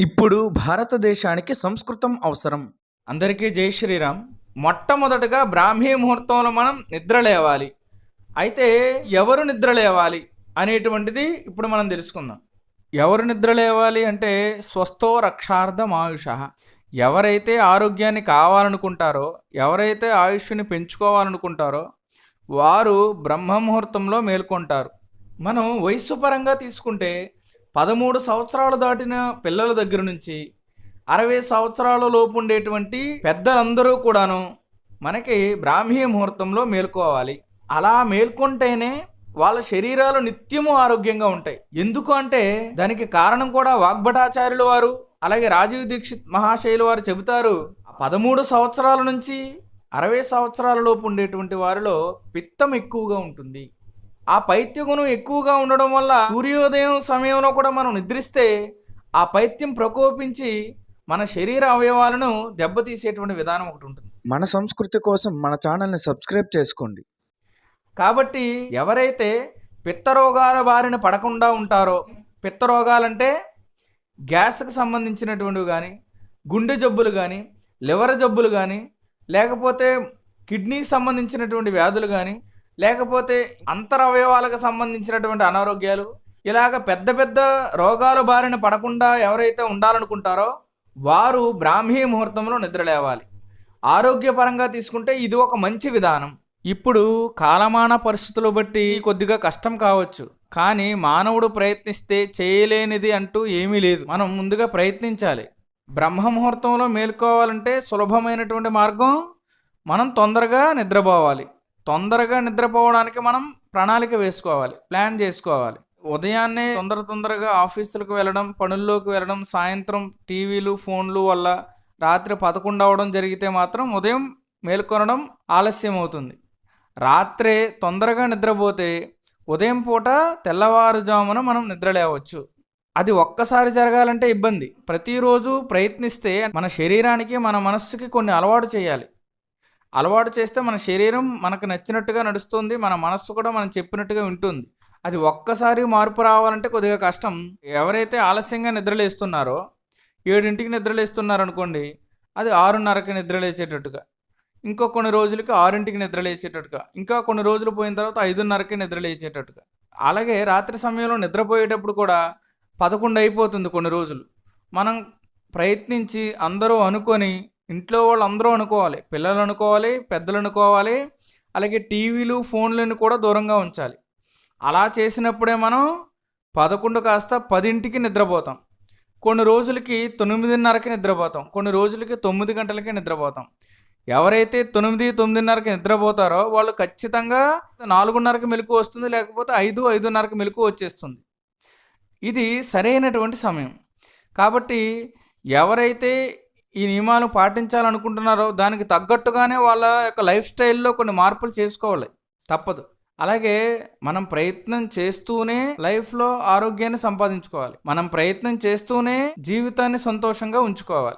ఇప్పుడు భారతదేశానికి సంస్కృతం అవసరం. అందరికీ జై శ్రీరామ్. మొట్టమొదటగా బ్రాహ్మీ ముహూర్తంలో మనం నిద్ర లేవాలి. అయితే ఎవరు నిద్ర లేవాలి అనేటువంటిది ఇప్పుడు మనం తెలుసుకుందాం. ఎవరు నిద్ర లేవాలి అంటే స్వస్థో రక్షార్థం ఆయుష. ఎవరైతే ఆరోగ్యాన్ని కావాలనుకుంటారో ఎవరైతే ఆయుష్ని పెంచుకోవాలనుకుంటారో వారు బ్రహ్మ ముహూర్తంలో మేల్కొంటారు. మనం వయస్సు పరంగా తీసుకుంటే పదమూడు సంవత్సరాలు దాటిన పిల్లల దగ్గర నుంచి అరవై సంవత్సరాల లోపు ఉండేటువంటి పెద్దలందరూ కూడాను మనకి బ్రాహ్మీ ముహూర్తంలో మేల్కోవాలి. అలా మేల్కొంటేనే వాళ్ళ శరీరాలు నిత్యము ఆరోగ్యంగా ఉంటాయి. ఎందుకు అంటే దానికి కారణం కూడా వాగ్భటాచార్యుల వారు అలాగే రాజీవ్ దీక్షిత్ మహాశైలు వారు చెబుతారు పదమూడు సంవత్సరాల నుంచి అరవై సంవత్సరాల లోపు ఉండేటువంటి వారిలో పిత్తం ఎక్కువగా ఉంటుంది. ఆ పైత్యగుణం ఎక్కువగా ఉండడం వల్ల సూర్యోదయం సమయంలో కూడా మనం నిద్రిస్తే ఆ పైత్యం ప్రకోపించి మన శరీర అవయవాలను దెబ్బతీసేటువంటి విధానం ఒకటి ఉంటుంది. మన సంస్కృతి కోసం మన ఛానల్ని సబ్స్క్రైబ్ చేసుకోండి. కాబట్టి ఎవరైతే పిత్తరోగాల బారిన పడకుండా ఉంటారో పిత్తరోగాలంటే గ్యాస్కి సంబంధించినటువంటివి కానీ గుండె జబ్బులు కానీ లివర్ జబ్బులు కానీ లేకపోతే కిడ్నీకి సంబంధించినటువంటి వ్యాధులు కానీ లేకపోతే అంతరవయవాలకు సంబంధించినటువంటి అనారోగ్యాలు ఇలాగ పెద్ద పెద్ద రోగాల బారిన పడకుండా ఎవరైతే ఉండాలనుకుంటారో వారు బ్రాహ్మీ ముహూర్తంలో నిద్ర లేవాలి. ఆరోగ్యపరంగా తీసుకుంటే ఇది ఒక మంచి విధానం. ఇప్పుడు కాలమాన పరిస్థితులు బట్టి కొద్దిగా కష్టం కావచ్చు. కానీ మానవుడు ప్రయత్నిస్తే చేయలేనిది అంటూ ఏమీ లేదు. మనం ముందుగా ప్రయత్నించాలి. బ్రహ్మ ముహూర్తంలో మేల్కోవాలంటే సులభమైనటువంటి మార్గం మనం తొందరగా నిద్రపోవాలి. తొందరగా నిద్రపోవడానికి మనం ప్రణాళిక వేసుకోవాలి ప్లాన్ చేసుకోవాలి. ఉదయాన్నే తొందర తొందరగా ఆఫీసులకు వెళ్ళడం పనుల్లోకి వెళ్ళడం సాయంత్రం టీవీలు ఫోన్లు వల్ల రాత్రి పదకొండు అవడం జరిగితే మాత్రం ఉదయం మేల్కొనడం ఆలస్యం అవుతుంది రాత్రే తొందరగా నిద్రపోతే ఉదయం పూట తెల్లవారుజామున మనం నిద్ర లేవచ్చు అది ఒక్కసారి జరగాలంటే ఇబ్బంది. ప్రతిరోజు ప్రయత్నిస్తే మన శరీరానికి మన మనస్సుకి కొన్ని అలవాటు చేయాలి. అలవాటు చేస్తే మన శరీరం మనకు నచ్చినట్టుగా నడుస్తుంది మన మనస్సు కూడా మనం చెప్పినట్టుగా వింటుంది. అది ఒక్కసారి మార్పు రావాలంటే కొద్దిగా కష్టం. ఎవరైతే ఆలస్యంగా నిద్రలేస్తున్నారో ఏడింటికి నిద్రలేస్తున్నారనుకోండి అది ఆరున్నరకి నిద్రలేచేటట్టుగా. ఇంకో కొన్ని రోజులకి ఆరింటికి నిద్రలేచేటట్టుగా. ఇంకా కొన్ని రోజులు పోయిన తర్వాత ఐదున్నరకి నిద్రలేచేటట్టుగా. అలాగే రాత్రి సమయంలో నిద్రపోయేటప్పుడు కూడా పదకొండు అయిపోతుంది కొన్ని రోజులు. మనం ప్రయత్నించి అందరూ అనుకొని ఇంట్లో వాళ్ళు అందరూ అనుకోవాలి. పిల్లలు అనుకోవాలి పెద్దలు అనుకోవాలి అలాగే టీవీలు ఫోన్లను కూడా దూరంగా ఉంచాలి. అలా చేసినప్పుడే మనం పదకొండు కాస్త పదింటికి నిద్రపోతాం. కొన్ని రోజులకి తొమ్మిదిన్నరకి నిద్రపోతాం. కొన్ని రోజులకి తొమ్మిది గంటలకి నిద్రపోతాం. ఎవరైతే తొమ్మిది తొమ్మిదిన్నరకి నిద్రపోతారో వాళ్ళు ఖచ్చితంగా నాలుగున్నరకి మెలకు వస్తుంది లేకపోతే ఐదు ఐదున్నరకి మెలకు వచ్చేస్తుంది. ఇది సరైనటువంటి సమయం. కాబట్టి ఎవరైతే ఈ నియమాలు పాటించాలనుకుంటున్నారో దానికి తగ్గట్టుగానే వాళ్ళ యొక్క లైఫ్ స్టైల్లో కొన్ని మార్పులు చేసుకోవాలి. తప్పదు. అలాగే మనం ప్రయత్నం చేస్తూనే లైఫ్లో ఆరోగ్యాన్ని సంపాదించుకోవాలి. మనం ప్రయత్నం చేస్తూనే జీవితాన్ని సంతోషంగా ఉంచుకోవాలి.